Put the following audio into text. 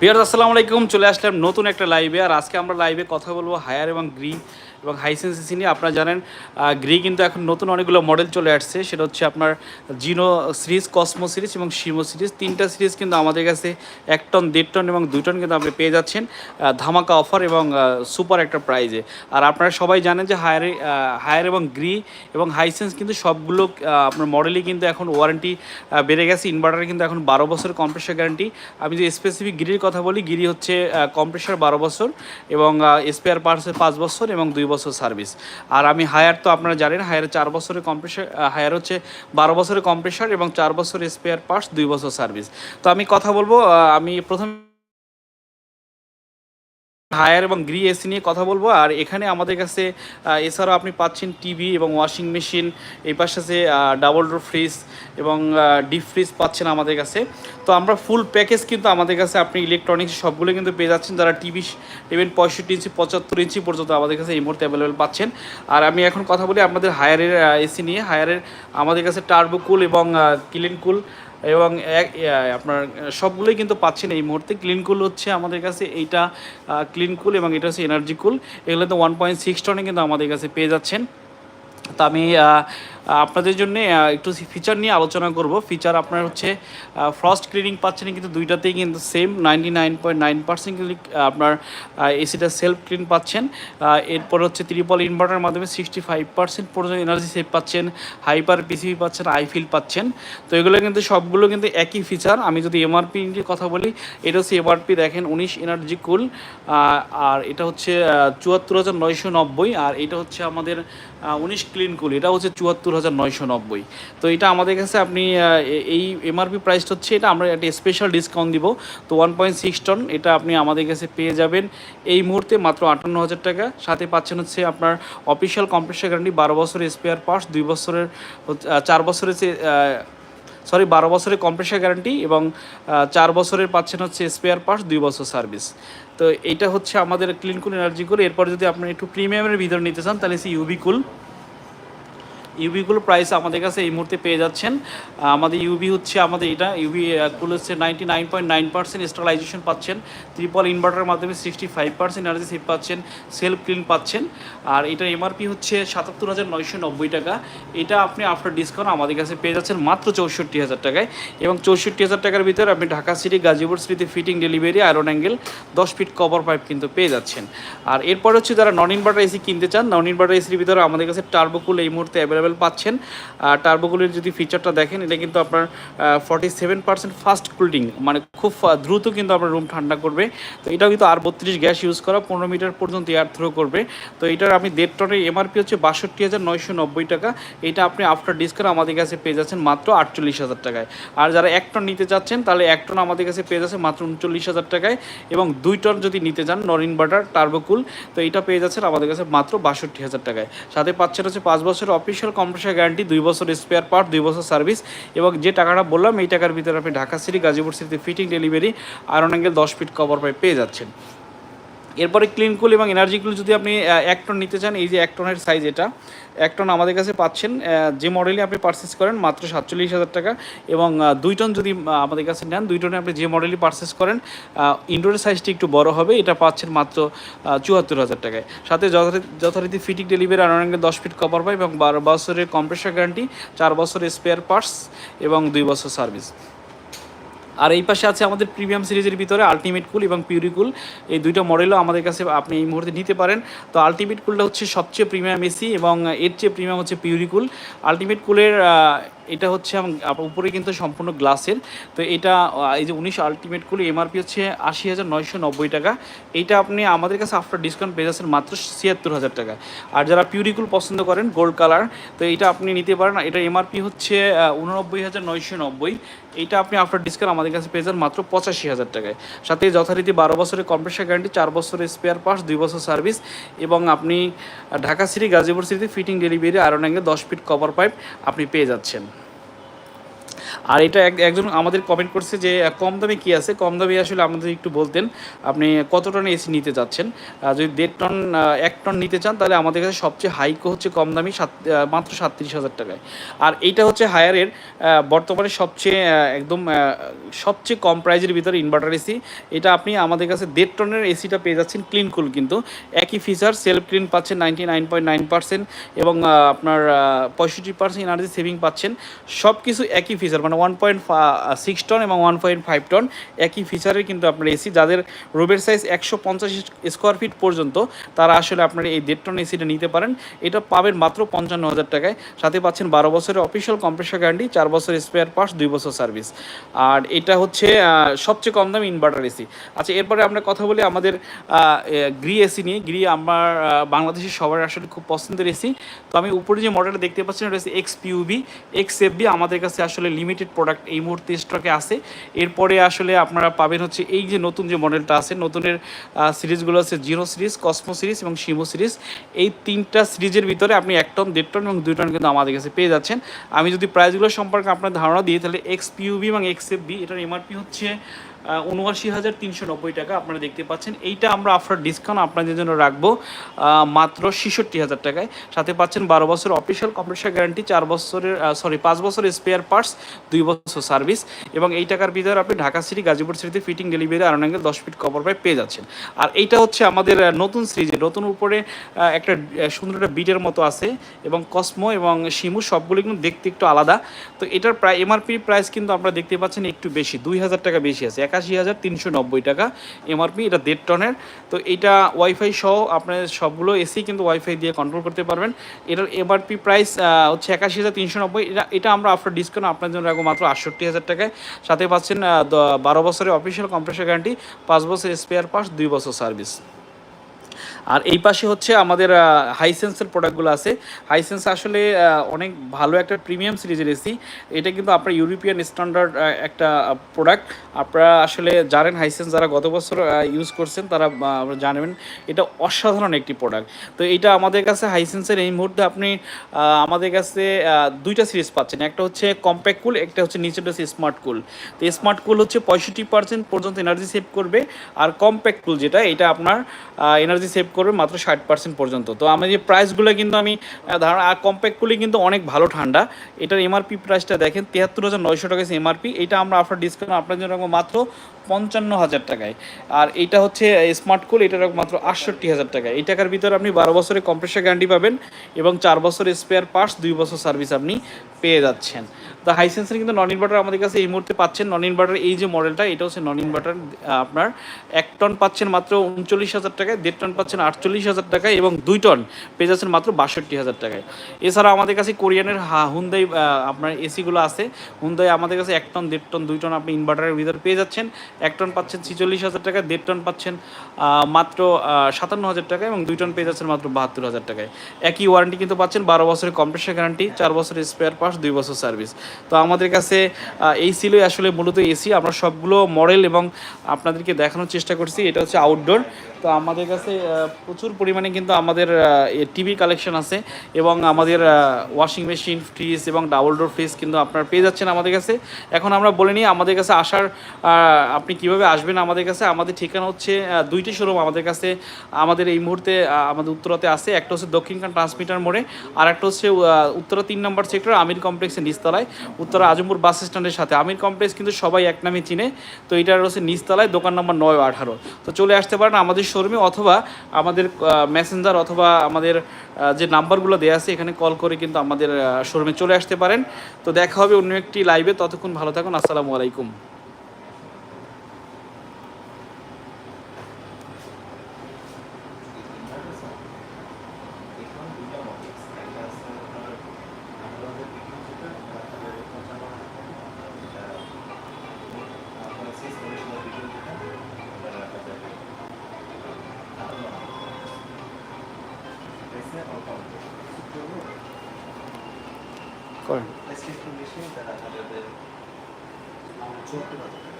Peer আসসালামু আলাইকুম। চলে আসলাম নতুন একটা লাইভে আর আজকে আমরা লাইভে কথা বলব হায়ার এবং গ্রি এবং হাইসেন্সিসি নিয়ে আপনারা জানেন গ্রি কিন্তু এখন নতুন অনেকগুলো মডেল চলে আসছে। সেটা হচ্ছে আপনার জিনো সিরিজ কসমো সিরিজ এবং শিমো সিরিজ তিনটা সিরিজ কিন্তু আমাদের কাছে এক টন দেড় টন এবং দুই টন কিন্তু আপনি পেয়ে যাচ্ছেন ধামাকা অফার এবং সুপার একটা প্রাইজে আর আপনারা সবাই জানেন যে হায়ারে হায়ার এবং গ্রি এবং হাইসেন্স কিন্তু সবগুলো আপনার মডেলই কিন্তু এখন ওয়ারেন্টি বেড়ে গেছে। ইনভার্টারে কিন্তু এখন বারো বছর কম্প্রেসার গ্যারান্টি আমি যে স্পেসিফিক গিরির কথা বলি গিরি হচ্ছে কম্প্রেসার বারো বছর এবং স্পেয়ার পার্টসের পাঁচ বছর এবং দুই বছর সার্ভিস। আর আমি হায়ার তো আপনারা জানেন, হায়ার চার বছরের কম্প্রেসার হায়ার হচ্ছে বারো বছরের কম্প্রেসার এবং চার বছরের স্পেয়ার পার্টস, দুই বছর সার্ভিস। তো আমি কথা বলব আমি প্রথম হায়ার এবং গ্রি এসি নিয়ে কথা বলব। আর এখানে আমাদের কাছে এছাড়াও আপনি পাচ্ছেন টিভি এবং ওয়াশিং মেশিন, এই পাশে ডাবল ডোর ফ্রিজ এবং ডিপ ফ্রিজ পাচ্ছেন আমাদের কাছে। তো আমরা ফুল প্যাকেজ কিন্তু আমাদের কাছে আপনি ইলেকট্রনিক্স সবগুলো কিন্তু পেয়ে যাচ্ছেন। যারা টিভি নেবেন পঁয়ষট্টি ইঞ্চি, পঁচাত্তর ইঞ্চি পর্যন্ত আমাদের কাছে এই মুহূর্তে অ্যাভেলেবেল পাচ্ছেন। আর আমি এখন কথা বলি আপনাদের হায়ারের এসি নিয়ে। হায়ারের আমাদের কাছে টার্বো কুল এবং ক্লিন কুল এবং আপনার সবগুলোই কিন্তু পাচ্ছেন এই মুহূর্তে। ক্লিন কুল হচ্ছে আমাদের কাছে। এইটা ক্লিন কুল এবং এটা হচ্ছে এনার্জি কুল এগুলো তো ওয়ান পয়েন্ট সিক্স টনে কিন্তু আমাদের কাছে পেয়ে যাচ্ছেন। তা আমি আপনাদের জন্য একটু ফিচার নিয়ে আলোচনা করব। ফিচার আপনার হচ্ছে ফ্রস্ট ক্লিনিং পাচ্ছেন কিন্তু দুইটাতেই কিন্তু same ninety nine point nine percent আপনার এসিটা সেলফ ক্লিন পাচ্ছেন। এরপর হচ্ছে ত্রিপল ইনভার্টারের মাধ্যমে সিক্সটি ফাইভ পার্সেন্ট পর্যন্ত এনার্জি সেভ পাচ্ছেন। হাইপার পিসিবি পাচ্ছেন আইফিল পাচ্ছেন। তো এগুলো কিন্তু সবগুলো কিন্তু একই ফিচার আমি যদি এমআরপি নিয়ে কথা বলি, এটা হচ্ছে এমআরপি দেখেন, উনিশ এনার্জি কুল আর এটা হচ্ছে চুয়াত্তর হাজার নয়শো নব্বই। আর এটা হচ্ছে আমাদের উনিশ ক্লিন কুল এটা হচ্ছে চুয়াত্তর হাজার নয়শো নব্বই। তো এটা আমাদের কাছে আপনি এই এমআরপি প্রাইসটা হচ্ছে এটা, আমরা একটা স্পেশাল ডিসকাউন্ট দিব। তো ওয়ান পয়েন্ট সিক্স টন এটা আপনি আমাদের কাছে পেয়ে যাবেন। এই মুহূর্তে মাত্র আটান্ন হাজার টাকা। সাথে পাচ্ছেন হচ্ছে আপনার অফিসিয়াল কম্প্রেসার গ্যারান্টি বারো বছরের স্পেয়ার পার্টস দুই বছরের চার বছরের সরি বারো বছরের কম্প্রেসার গ্যারান্টি এবং চার বছরের পাচ্ছেন হচ্ছে স্পেয়ার পার্টস দুই বছর সার্ভিস তো এইটা হচ্ছে আমাদের ক্লিন কুল এনার্জি কুল এরপর যদি আপনি একটু প্রিমিয়ামের ভিতরে নিতে চান, তাহলে সে ইউবি কুল ইউবিগুলো প্রাইস আমাদের কাছে এই মুহূর্তে পেয়ে যাচ্ছেন। আমাদের ইউবি হচ্ছে আমাদের এটা ইউবি কুল হচ্ছে ninety nine point nine percent sterilisation পাচ্ছেন। ত্রিপল ইনভার্টারের মাধ্যমে sixty five percent energy save পাচ্ছেন সেলফ ক্লিন পাচ্ছেন। আর এটা এমআরপি হচ্ছে সাতাত্তর হাজার নয়শো নব্বই টাকা। এটা আপনি আফটার ডিসকাউন্ট আমাদের কাছে পেয়ে যাচ্ছেন মাত্র চৌষট্টি হাজার টাকায়। এবং চৌষট্টি হাজার টাকার ভিতরে আপনি ঢাকা সিটি গাজীপুর সিটিতে ফিটিং ডেলিভারি আয়রন অ্যাঙ্গেল দশ ফিট কভার পাইপ কিন্তু পেয়ে যাচ্ছেন। আর এরপর হচ্ছে যারা নন ইনভার্টার এসি কিনতে চান নন ইনভার্টার এসির ভিতরে আমাদের কাছে টার্বোকুল এই মুহূর্তে অ্যাভেলেবেল পাচ্ছেন। আর টার্বোকুলের যদি ফিচারটা দেখেন, এটা কিন্তু আপনার forty seven percent fast cooling মানে খুব দ্রুত কিন্তু আপনার রুম ঠান্ডা করবে। তো এটাও কিন্তু আর বত্রিশ গ্যাস ইউজ করা, পনেরো মিটার পর্যন্ত এয়ার থ্রো করবে। তো এটার আপনি দেড় টনের এমআরপি হচ্ছে বাষট্টি হাজার নয়শো নব্বই টাকা। এটা আপনি আফটার ডিসকাউন্ট আমাদের কাছে পেয়ে যাচ্ছেন মাত্র আটচল্লিশ হাজার টাকায়। আর যারা এক টন নিতে চাচ্ছেন, তাহলে এক টন আমাদের কাছে পেয়ে যাচ্ছে মাত্র উনচল্লিশ হাজার টাকায়। এবং দুই টন যদি নিতে চান নন ইনভার্টার টার্বোকুল তো এটা পেয়ে যাচ্ছেন আমাদের কাছে মাত্র বাষট্টি হাজার টাকায়। সাথে পাচ্ছেন হচ্ছে পাঁচ বছরের অফিসিয়াল কম্প্রেসার গ্যারান্টি, দুই বছর স্পেয়ার পার্ট, দুই বছর সার্ভিস এবং যে টাকাটা বললাম, এই টাকার ভিতরে আপনি ঢাকা সিটি, গাজীপুর সিটিতে ফিটিং ডেলিভারি আয়রন অ্যাঙ্গেল দশ ফিট কভার পাই পেয়ে যাচ্ছেন। এরপরে ক্লিন কুল এবং এনার্জি কুল যদি আপনি এক টন নিতে চান, এই যে এক টনের সাইজ এটা, এক টন আমাদের কাছে পাচ্ছেন যে মডেলই আপনি পারচেস করেন, মাত্র সাতচল্লিশ হাজার টাকা এবং দুই টন যদি আমাদের কাছে নেন, দুই টনে আপনি যে মডেলই পারচেস করেন ইনডোরের সাইজটি একটু বড় হবে, এটা পাচ্ছেন মাত্র চুয়াত্তর হাজার টাকায়। সাথে যথারীতি ফিটিং ডেলিভারি আনারঙ্গে দশ ফিট কভার পাই এবং বারো বছরের কম্প্রেসার গ্যারান্টি চার বছরের স্পেয়ার পার্টস এবং দুই বছর সার্ভিস আর এই পাশে আছে আমাদের প্রিমিয়াম সিরিজের ভিতরে আলটিমেট কুল এবং পিউরি কুল। এই দুইটা মডেলও আমাদের কাছে আপনি এই মুহূর্তে নিতে পারেন। তো আলটিমেট কুলটা হচ্ছে সবচেয়ে প্রিমিয়াম এসি এবং এর চেয়ে প্রিমিয়াম হচ্ছে পিউরি কুল। আলটিমেট কুলের এটা হচ্ছে উপরে কিন্তু সম্পূর্ণ গ্লাসের। তো এটা এই যে উনিশ আলটিমেট কুল এমআরপি হচ্ছে আশি হাজার নয়শো নব্বই টাকা। এইটা আপনি আমাদের কাছে আফটার ডিসকাউন্ট পেয়ে যাচ্ছেন মাত্র ছিয়াত্তর হাজার টাকা। আর যারা পিউরিকুল পছন্দ করেন গোল্ড কালার তো এটা আপনি নিতে পারেন। এটা এমআরপি হচ্ছে উননব্বই হাজার নয়শো নব্বই। এইটা আপনি আফটার ডিসকাউন্ট আমাদের কাছে পেয়ে যান মাত্র পঁচাশি হাজার টাকায়। সাথে যথারীতি বারো বছরের কম্প্রেসার গ্যারান্টি চার বছরের স্পেয়ার পার্টস দুই বছর সার্ভিস এবং আপনি ঢাকা সিটি গাজীপুর সিটিতে ফিটিং ডেলিভারি আয়রন অ্যাঙ্গে দশ ফিট কভার পাইপ আপনি পেয়ে যাচ্ছেন। আর এটা এক- একজন আমাদের কমেন্ট করছে যে কম দামে কি আছে? কম দামে আসলে আমাদের একটু বলতেন, আপনি কত টন এসি নিতে চাচ্ছেন যদি দেড় টন এক টন নিতে চান, তাহলে আমাদের কাছে সবচেয়ে হাইক হচ্ছে কম দামি সাত মাত্র সাতত্রিশ হাজার টাকায়। আর এইটা হচ্ছে হায়ারের বর্তমানে সবচেয়ে একদম সবচেয়ে কম প্রাইজের ভিতরে ইনভার্টার এসি এটা আপনি আমাদের কাছে দেড় টনের এসিটা পেয়ে যাচ্ছেন ক্লিন কুল কিন্তু। একই ফিচার সেলফ ক্লিন পাচ্ছেন ninety nine point nine percent এবং আপনার পঁয়ষট্টি পার্সেন্ট এনার্জি সেভিং পাচ্ছেন। সব কিছু একই ফিচার মানে ওয়ান পয়েন্ট সিক্স টন এবং ওয়ান পয়েন্ট ফাইভ টন একই ফিচারের কিন্তু আপনার এসি যাদের রোবের সাইজ একশো পঞ্চাশ স্কোয়ার ফিট পর্যন্ত, তারা আসলে আপনার এই দেড় টন এসিটা নিতে পারেন। এটা পাবেন মাত্র পঞ্চান্ন হাজার টাকায়। সাথে পাচ্ছেন বারো বছরের অফিসিয়াল কম্প্রেসার গ্যারান্টি চার বছর স্পেয়ার পার্টস দুই বছর সার্ভিস আর এটা হচ্ছে সবচেয়ে কম দামি ইনভার্টার এসি আচ্ছা এরপরে আমরা কথা বলি আমাদের গ্রি এসি নিয়ে। গ্রি আমার বাংলাদেশের সবার আসলে খুব পছন্দের এসি তো আমি উপরে যে মডেলটা দেখতে পাচ্ছেন এটা হচ্ছে এক্স পিউবি এক্স এফবি আমাদের কাছে আসলে লিমিটেড প্রোডাক্ট এই মুহূর্তে স্টকে আছে। এরপরে আসলে আপনারা পাবেন হচ্ছে এই যে নতুন যে মডেলটা আছে, নতুনের সিরিজগুলো আছে জিরো সিরিজ কসমো সিরিজ এবং শিমো সিরিজ এই তিনটা সিরিজের ভিতরে আপনি এক টন দেড় টন এবং দুই টন কিন্তু আমাদের কাছে পেয়ে যাচ্ছেন। আমি যদি প্রাইসগুলো সম্পর্কে আপনার ধারণা দিই, তাহলে এক্স পিউবি এবং এক্স এফ বি এটার এমআরপি হচ্ছে উনআশি হাজার তিনশো নব্বই টাকা আপনারা দেখতে পাচ্ছেন। এইটা আমরা আফটার ডিসকাউন্ট আপনাদের জন্য রাখব মাত্র ছেষট্টি হাজার টাকায়। সাথে পাচ্ছেন বারো বছর অফিসিয়াল কম্প্রেসার গ্যারান্টি চার বছরের সরি পাঁচ বছরের স্পেয়ার পার্টস দুই বছর সার্ভিস এবং এই টাকার ভিতরে আপনি ঢাকা সিটি গাজীপুর সিটিতে ফিটিং ডেলিভারি আরন অ্যাঙ্গেল দশ ফিট কভার পাই পেয়ে যাচ্ছেন। আর এইটা হচ্ছে আমাদের নতুন সিরিজে নতুন উপরে একটা সুন্দর একটা বিটের মতো আছে এবং কসমো এবং শিমু সবগুলো কিন্তু দেখতে একটু আলাদা। তো এটার প্রায় এমআরপি প্রাইস কিন্তু আপনারা দেখতে পাচ্ছেন একটু বেশি, দুই হাজার টাকা বেশি আছে একাশি হাজার তিনশো নব্বই টাকা এমআরপি, এটা দেড় টনের। তো এটা ওয়াইফাই সহ আপনার সবগুলো এসি কিন্তু ওয়াইফাই দিয়ে কন্ট্রোল করতে পারবেন। এটার এমআরপি প্রাইস হচ্ছে একাশি হাজার তিনশো নব্বই। এটা এটা আমরা আফটার ডিসকাউন্ট আপনার জন্য রাখব মাত্র আটষট্টি হাজার টাকায়। সাথে পাচ্ছেন বারো বছরের অফিসিয়াল কম্প্রেসার গ্যারান্টি পাঁচ বছর স্পেয়ার পাস দুই বছর সার্ভিস আর এই পাশে হচ্ছে আমাদের হাইসেন্সের প্রোডাক্টগুলো আছে। হাইসেন্স আসলে অনেক ভালো একটা প্রিমিয়াম সিরিজের এসি এটা কিন্তু আপনার ইউরোপিয়ান স্ট্যান্ডার্ড একটা প্রোডাক্ট আপনারা আসলে জানেন হাইসেন্স যারা গত বছর ইউজ করছেন, তারা জানবেন এটা অসাধারণ একটি প্রোডাক্ট তো এটা আমাদের কাছে হাইসেন্সের এই মুহূর্তে আপনি আমাদের কাছে দুইটা সিরিজ পাচ্ছেন। একটা হচ্ছে কম্প্যাক্ট কুল একটা হচ্ছে নিচেটা হচ্ছে স্মার্ট কুল তো স্মার্ট কুল হচ্ছে পঁয়ষট্টি পার্সেন্ট পর্যন্ত এনার্জি সেভ করবে। আর কম্প্যাক্ট কুল যেটা, এটা আপনার এনার্জি সেভ করবে মাত্র ষাট পার্সেন্ট পর্যন্ত। তো আমি যে প্রাইসগুলো কিন্তু আমি ধারণা, আর কম্প্যাক্ট কুলি কিন্তু অনেক ভালো ঠান্ডা। এটার এমআরপি প্রাইসটা দেখেন, তিয়াত্তর হাজার নয়শো টাকা এমআরপি এটা আমরা আফটার ডিসকাউন্ট আপনার জন্য রাখব মাত্র পঞ্চান্ন হাজার টাকায়। আর এটা হচ্ছে স্মার্ট কুল এটা রাখব মাত্র আটষট্টি হাজার টাকায়। এই টাকার ভিতরে আপনি বারো বছরের কম্প্রেসার গ্যারান্টি পাবেন এবং চার বছরের স্পেয়ার পার্টস দুই বছর সার্ভিস আপনি পেয়ে যাচ্ছেন। তো হাইসেন্সের কিন্তু নন ইনভার্টার আমাদের কাছে এই মুহূর্তে পাচ্ছেন। নন ইনভার্টার এই যে মডেলটা এটা হচ্ছে নন ইনভার্টার আপনার এক টন পাচ্ছেন মাত্র উনচল্লিশ হাজার টাকায়, দেড় টন পাচ্ছেন আটচল্লিশ হাজার টাকায় এবং দুই টন পেয়ে যাচ্ছেন মাত্র বাষট্টি হাজার টাকায়। এছাড়া আমাদের কাছে কোরিয়ানের হুন্দাই আপনার এসিগুলো আছে। হুন্দাই আমাদের কাছে এক টন, দেড় টন, দুই টন আপনি ইনভার্টারের ভিতরে পেয়ে যাচ্ছেন। এক টন পাচ্ছেন ছিচল্লিশ হাজার টাকা দেড় টন পাচ্ছেন মাত্র সাতান্ন হাজার টাকা এবং দুই টন পেয়ে যাচ্ছেন মাত্র বাহাত্তর হাজার টাকায়। একই ওয়ারেন্টি কিন্তু পাচ্ছেন, বারো বছরের কম্প্রেসার গ্যারান্টি চার বছরের স্পেয়ার পার্টস দুই বছর সার্ভিস তো আমাদের কাছে এই ছিলই আসলে মূলত এসি। আমরা সবগুলো মডেল এবং আপনাদেরকে দেখানোর চেষ্টা করছি, এটা হচ্ছে আউটডোর তো আমাদের কাছে প্রচুর পরিমাণে কিন্তু আমাদের টিভি কালেকশন আছে এবং আমাদের ওয়াশিং মেশিন ফ্রিজ এবং ডাবল ডোর ফ্রিজ কিন্তু আপনারা পেয়ে যাচ্ছেন আমাদের কাছে। এখন আমরা বলে নিই, আমাদের কাছে আসার আপনি কীভাবে আসবেন আমাদের কাছে? আমাদের ঠিকানা হচ্ছে দুইটি শোরুম আমাদের কাছে। আমাদের এই মুহূর্তে আমাদের উত্তরাতে আছে, একটা হচ্ছে দক্ষিণখান ট্রান্সমিটার মোড়ে আর একটা হচ্ছে উত্তরা তিন নম্বর সেক্টর আমির কমপ্লেক্সের নিচতলায়, উত্তরা আজমপুর বাস স্ট্যান্ডের সাথে। আমির কমপ্লেক্স কিন্তু সবাই এক নামে চিনে, তো এটার হচ্ছে নিচতলায়, দোকান নম্বর নয় আঠারো। তো চলে আসতে পারেন আমাদের শোরুমে অথবা আমাদের মেসেঞ্জার অথবা আমাদের যে নাম্বারগুলো দেওয়া আছে, এখানে কল করে কিন্তু আমাদের শোরুমে চলে আসতে পারেন। তো দেখা হবে অন্য একটি লাইভে ততক্ষণ ভালো থাকুন। আসসালামু আলাইকুম। Let's keep the machine that I have there. Now, talk about it.